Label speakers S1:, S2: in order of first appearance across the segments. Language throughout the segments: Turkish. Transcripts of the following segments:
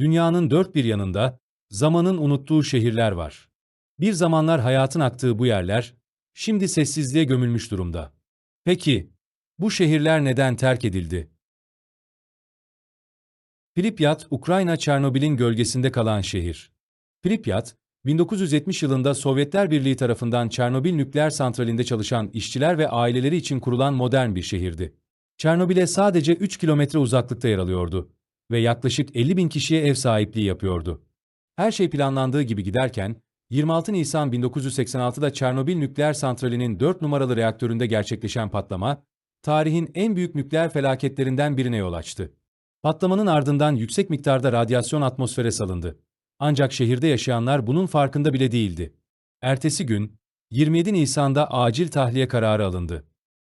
S1: Dünyanın dört bir yanında, zamanın unuttuğu şehirler var. Bir zamanlar hayatın aktığı bu yerler, şimdi sessizliğe gömülmüş durumda. Peki, bu şehirler neden terk edildi? Pripyat, Ukrayna Çernobil'in gölgesinde kalan şehir. Pripyat, 1970 yılında Sovyetler Birliği tarafından Çernobil nükleer santralinde çalışan işçiler ve aileleri için kurulan modern bir şehirdi. Çernobil'e sadece 3 kilometre uzaklıkta yer alıyordu ve yaklaşık 50 bin kişiye ev sahipliği yapıyordu. Her şey planlandığı gibi giderken, 26 Nisan 1986'da Çernobil nükleer santralinin 4 numaralı reaktöründe gerçekleşen patlama, tarihin en büyük nükleer felaketlerinden birine yol açtı. Patlamanın ardından yüksek miktarda radyasyon atmosfere salındı. Ancak şehirde yaşayanlar bunun farkında bile değildi. Ertesi gün, 27 Nisan'da acil tahliye kararı alındı.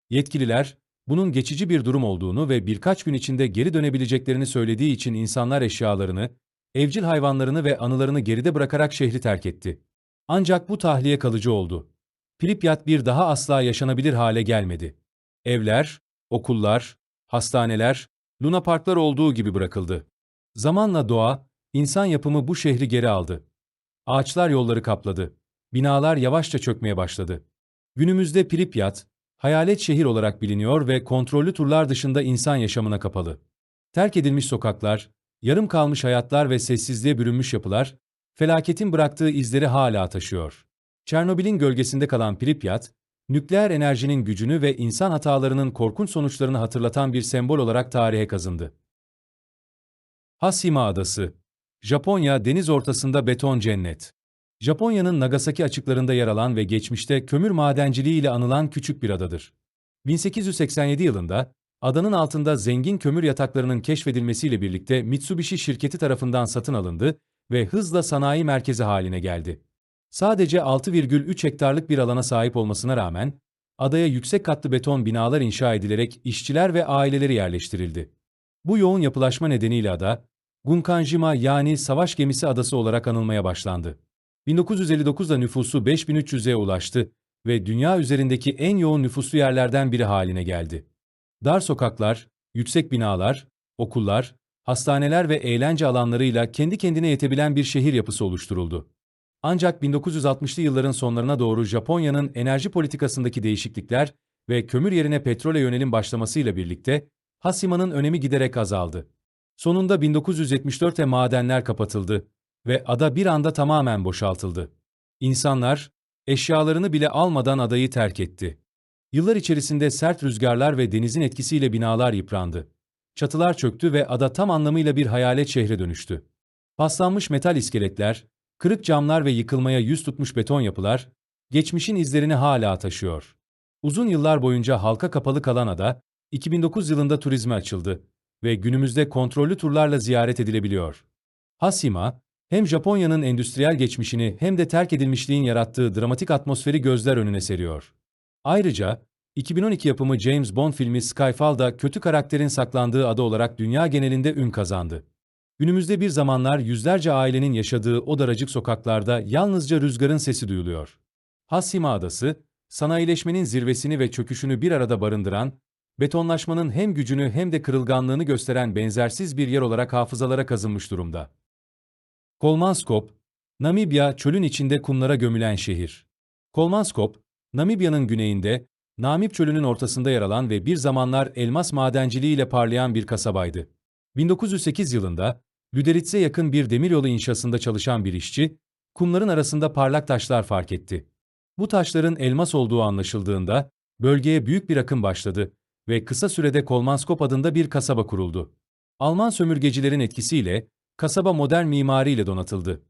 S1: Yetkililer, bunun geçici bir durum olduğunu ve birkaç gün içinde geri dönebileceklerini söylediği için insanlar eşyalarını, evcil hayvanlarını ve anılarını geride bırakarak şehri terk etti. Ancak bu tahliye kalıcı oldu. Pripyat bir daha asla yaşanabilir hale gelmedi. Evler, okullar, hastaneler, lunaparklar olduğu gibi bırakıldı. Zamanla doğa, insan yapımı bu şehri geri aldı. Ağaçlar yolları kapladı. Binalar yavaşça çökmeye başladı. Günümüzde Pripyat, hayalet şehir olarak biliniyor ve kontrollü turlar dışında insan yaşamına kapalı. Terk edilmiş sokaklar, yarım kalmış hayatlar ve sessizliğe bürünmüş yapılar, felaketin bıraktığı izleri hala taşıyor. Çernobil'in gölgesinde kalan Pripyat, nükleer enerjinin gücünü ve insan hatalarının korkunç sonuçlarını hatırlatan bir sembol olarak tarihe kazındı. Hasima Adası Japonya deniz ortasında beton cennet. Japonya'nın Nagasaki açıklarında yer alan ve geçmişte kömür madenciliği ile anılan küçük bir adadır. 1887 yılında adanın altında zengin kömür yataklarının keşfedilmesiyle birlikte Mitsubishi şirketi tarafından satın alındı ve hızla sanayi merkezi haline geldi. Sadece 6,3 hektarlık bir alana sahip olmasına rağmen, adaya yüksek katlı beton binalar inşa edilerek işçiler ve aileleri yerleştirildi. Bu yoğun yapılaşma nedeniyle ada, Gunkanjima yani savaş gemisi adası olarak anılmaya başlandı. 1959'da nüfusu 5300'e ulaştı ve dünya üzerindeki en yoğun nüfuslu yerlerden biri haline geldi. Dar sokaklar, yüksek binalar, okullar, hastaneler ve eğlence alanlarıyla kendi kendine yetebilen bir şehir yapısı oluşturuldu. Ancak 1960'lı yılların sonlarına doğru Japonya'nın enerji politikasındaki değişiklikler ve kömür yerine petrole yönelim başlamasıyla birlikte Hasima'nın önemi giderek azaldı. Sonunda 1974'te madenler kapatıldı ve ada bir anda tamamen boşaltıldı. İnsanlar, eşyalarını bile almadan adayı terk etti. Yıllar içerisinde sert rüzgarlar ve denizin etkisiyle binalar yıprandı. Çatılar çöktü ve ada tam anlamıyla bir hayalet şehre dönüştü. Paslanmış metal iskeletler, kırık camlar ve yıkılmaya yüz tutmuş beton yapılar, geçmişin izlerini hala taşıyor. Uzun yıllar boyunca halka kapalı kalan ada, 2009 yılında turizme açıldı ve günümüzde kontrollü turlarla ziyaret edilebiliyor. Hasima, hem Japonya'nın endüstriyel geçmişini hem de terk edilmişliğin yarattığı dramatik atmosferi gözler önüne seriyor. Ayrıca, 2012 yapımı James Bond filmi Skyfall da kötü karakterin saklandığı ada olarak dünya genelinde ün kazandı. Günümüzde bir zamanlar yüzlerce ailenin yaşadığı o daracık sokaklarda yalnızca rüzgarın sesi duyuluyor. Hasima Adası, sanayileşmenin zirvesini ve çöküşünü bir arada barındıran, betonlaşmanın hem gücünü hem de kırılganlığını gösteren benzersiz bir yer olarak hafızalara kazınmış durumda. Kolmanskop, Namibya çölün içinde kumlara gömülen şehir. Kolmanskop, Namibya'nın güneyinde, Namib çölünün ortasında yer alan ve bir zamanlar elmas madenciliği ile parlayan bir kasabaydı. 1908 yılında, Lüderitz'e yakın bir demiryolu inşasında çalışan bir işçi, kumların arasında parlak taşlar fark etti. Bu taşların elmas olduğu anlaşıldığında, bölgeye büyük bir akım başladı ve kısa sürede Kolmanskop adında bir kasaba kuruldu. Alman sömürgecilerin etkisiyle, kasaba modern mimariyle donatıldı.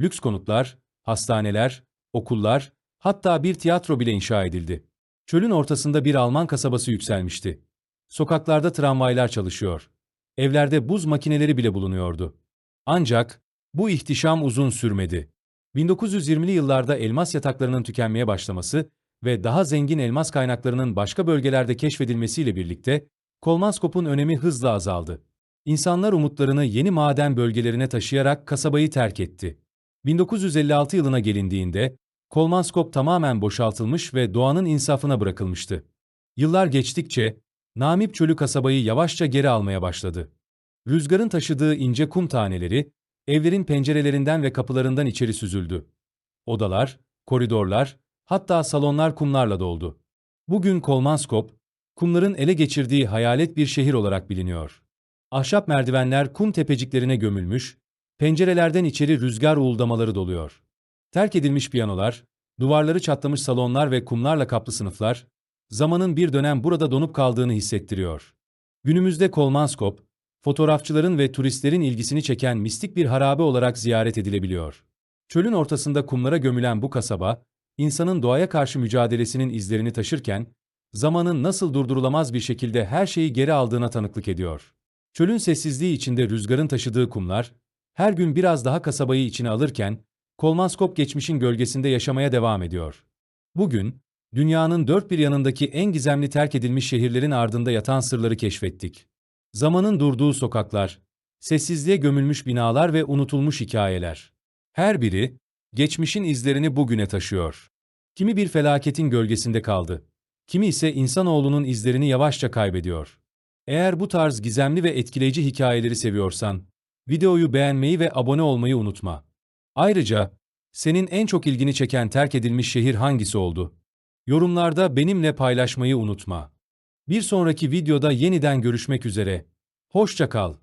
S1: Lüks konutlar, hastaneler, okullar, hatta bir tiyatro bile inşa edildi. Çölün ortasında bir Alman kasabası yükselmişti. Sokaklarda tramvaylar çalışıyor. Evlerde buz makineleri bile bulunuyordu. Ancak bu ihtişam uzun sürmedi. 1920'li yıllarda elmas yataklarının tükenmeye başlaması ve daha zengin elmas kaynaklarının başka bölgelerde keşfedilmesiyle birlikte Kolmanskop'un önemi hızla azaldı. İnsanlar umutlarını yeni maden bölgelerine taşıyarak kasabayı terk etti. 1956 yılına gelindiğinde Kolmanskop tamamen boşaltılmış ve doğanın insafına bırakılmıştı. Yıllar geçtikçe Namip çölü kasabayı yavaşça geri almaya başladı. Rüzgarın taşıdığı ince kum taneleri Evlerin pencerelerinden ve kapılarından içeri süzüldü. Odalar, koridorlar, hatta salonlar kumlarla doldu. Bugün Kolmanskop, kumların ele geçirdiği hayalet bir şehir olarak biliniyor. Ahşap merdivenler kum tepeciklerine gömülmüş, pencerelerden içeri rüzgar uğuldamaları doluyor. Terk edilmiş piyanolar, duvarları çatlamış salonlar ve kumlarla kaplı sınıflar, zamanın bir dönem burada donup kaldığını hissettiriyor. Günümüzde Kolmanskop, fotoğrafçıların ve turistlerin ilgisini çeken mistik bir harabe olarak ziyaret edilebiliyor. Çölün ortasında kumlara gömülen bu kasaba, insanın doğaya karşı mücadelesinin izlerini taşırken, zamanın nasıl durdurulamaz bir şekilde her şeyi geri aldığına tanıklık ediyor. Çölün sessizliği içinde rüzgarın taşıdığı kumlar, her gün biraz daha kasabayı içine alırken, Kolmanskop geçmişin gölgesinde yaşamaya devam ediyor. Bugün, dünyanın dört bir yanındaki en gizemli terk edilmiş şehirlerin ardında yatan sırları keşfettik. Zamanın durduğu sokaklar, sessizliğe gömülmüş binalar ve unutulmuş hikayeler. Her biri, geçmişin izlerini bugüne taşıyor. Kimi bir felaketin gölgesinde kaldı, kimi ise insanoğlunun izlerini yavaşça kaybediyor. Eğer bu tarz gizemli ve etkileyici hikayeleri seviyorsan, videoyu beğenmeyi ve abone olmayı unutma. Ayrıca, senin en çok ilgini çeken terk edilmiş şehir hangisi oldu? Yorumlarda benimle paylaşmayı unutma. Bir sonraki videoda yeniden görüşmek üzere. Hoşça kal.